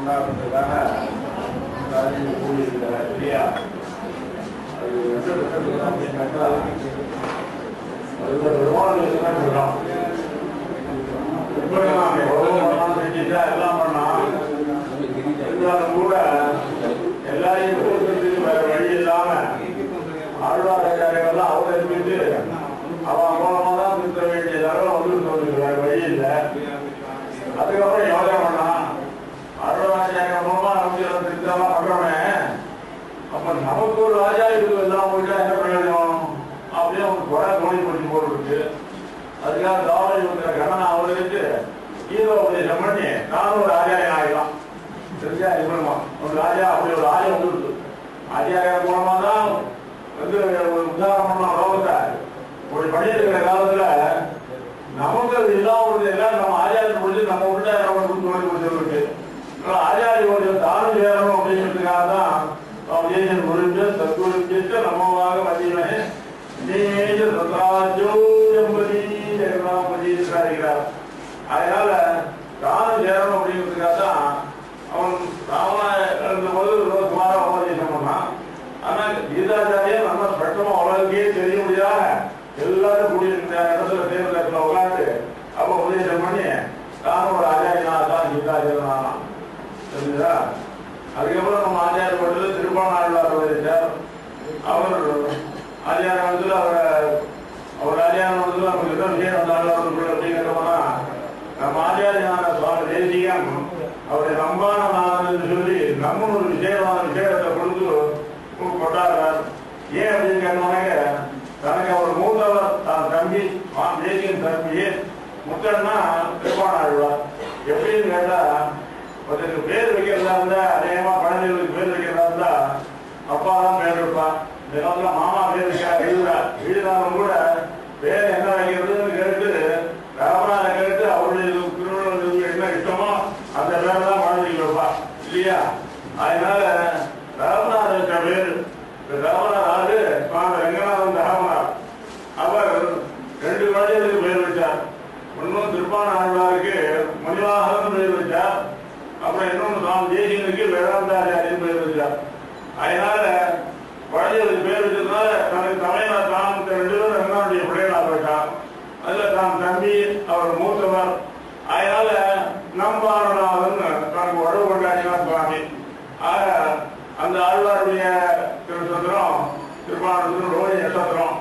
கொண்டாடுறதுக்காக காலையில் கூடியிருக்கிறார் இல்லையா அது எந்த விதத்தில் அப்படின்னாக்கா அது ஒரு தான் நாம் செஞ்சுட்டா எல்லாம் இருந்தாலும் கூட எல்லா கொடுக்கறதுக்கு வேற வழி இல்லாமல் ஆழ்வாரக்காரர்கள்லாம் அவரை இருந்துட்டு அவன் மூலமா தான் திருத்த வேண்டிய தடவை வந்து வழி இல்லை. அதுக்கப்புறம் ஒரு ராஜா இது எல்லாம் போயிட்டா என்ன பிரயோஜனம் அப்படின்னு அவனுக்கு குறை தோணி பிடிச்சி போட்டுருக்கு அதுக்காக காவலில் இருக்கிற கண்ணனை அவருக்கு கீதோ உபதேசம் பண்ணி நானும் ஒரு ராஜா ஆகிடலாம். தெரிஞ்சா இது இவனுமா ஒரு ராஜா அப்படி ஒரு ராஜா வந்துருக்கு ஆச்சாரியார் மூலமா தான் வந்து உதாரணம் பண்ணலாம் லோகத்தை ஒரு பண்ணிட்டு இருக்கிற ஜெகநாபதி இருக்கிறார் அதனால தானம் சேரணும் அப்படிங்கிறதுக்காக தான் அவன் ராமனா இருந்தபோது ரொம்ப சுமாரா உபதேசம் பண்ணான். ஆனா கீதாச்சாரியர் நம்ம ஸ்பஷ்டமா உலகக்கே தெரிய முடியாத எல்லாரும் கூடியிருக்கிற இடத்துல தேர்தல் இடத்துல உட்காந்து அப்ப உபதேசம் பண்ணி நானும் ஒரு ஆச்சாரியனா தான் கீதாச்சாரியனா தெரியுதா அதுக்கப்புறம் நம்ம ஆச்சாரியப்பட்டது திருப்பாணாழ்வார் உபதேசார் அவர் ஆச்சார காலத்தில் அவரை அவர் ஆச்சார காலத்துல நமக்கு என்ன அப்படிங்கிறோம்னா நம்ம ஆச்சாரியான சுவாமி தேசியம் அவரை நம்பான நாதன் சொல்லி நம்ம ஒரு விசேஷமான விசேஷத்தை கொடுத்து கொண்டாடுறார் ஏன் அப்படின்னு கேட்டோன்னாக்க தனக்கு அவர் மூத்தவர் தான் தம்பி சுவாமி தம்பி முத்தன்னா திருப்பாணாழ்வார் எப்படின்னு கேட்டா ஒருத்தருக்கு பேர் வைக்கிறதா இருந்தா அநேகமா குழந்தைகளுக்கு பேர் வைக்கிறதா இருந்தா அப்பா தான் பேர் வைப்பான் இந்த காலத்துல மாமா பேர் வைக்கிறா எழுதுறா எழுதினாலும் கூட பேர் என்ன வைக்கிறதுன்னு கேட்டு ராமநாத கேட்டு அவருடைய திருமணம் என்ன இஷ்டமோ அந்த பேர் தான் குழந்தைக்கு வைப்பா இல்லையா அதனால ராமநாத வச்ச பேர் ராமநாத் ஆறு சுவாமி ரங்கநாதன் ராமநாத் அவர் ரெண்டு குழந்தைகளுக்கு பெயர் வச்சார். ஒன்னும் திருப்பான ஆழ்வாருக்கு மணிவாகரன் பேர் வச்சார். அப்புறம் இன்னொன்று சுவாமி தேசியனுக்கு வேதாந்தாச்சாரியன் பேர் வச்சார். அதனால குழந்தைகளுக்கு பேர் வச்சதுனால தனக்கு தலைவன தான் ரெண்டு பேரும் ரங்கனுடைய பிள்ளைகளாக போயிட்டார். அதுல தான் தம்பி அவர் மூத்தவர். அதனால நம்பாரநாதன் தனக்கு உழவு கொண்டாடினார் சுவாமி. அந்த ஆழ்வாருடைய திருச்சந்திரம் திருப்பாணத்தின் ரோஹி நட்சத்திரம்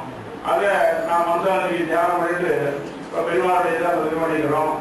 அதை நாம் வந்து அன்னைக்கு தியானம் பண்ணிட்டு இப்ப பெருமாளுடைய இதை திருமணிக்கிறோம்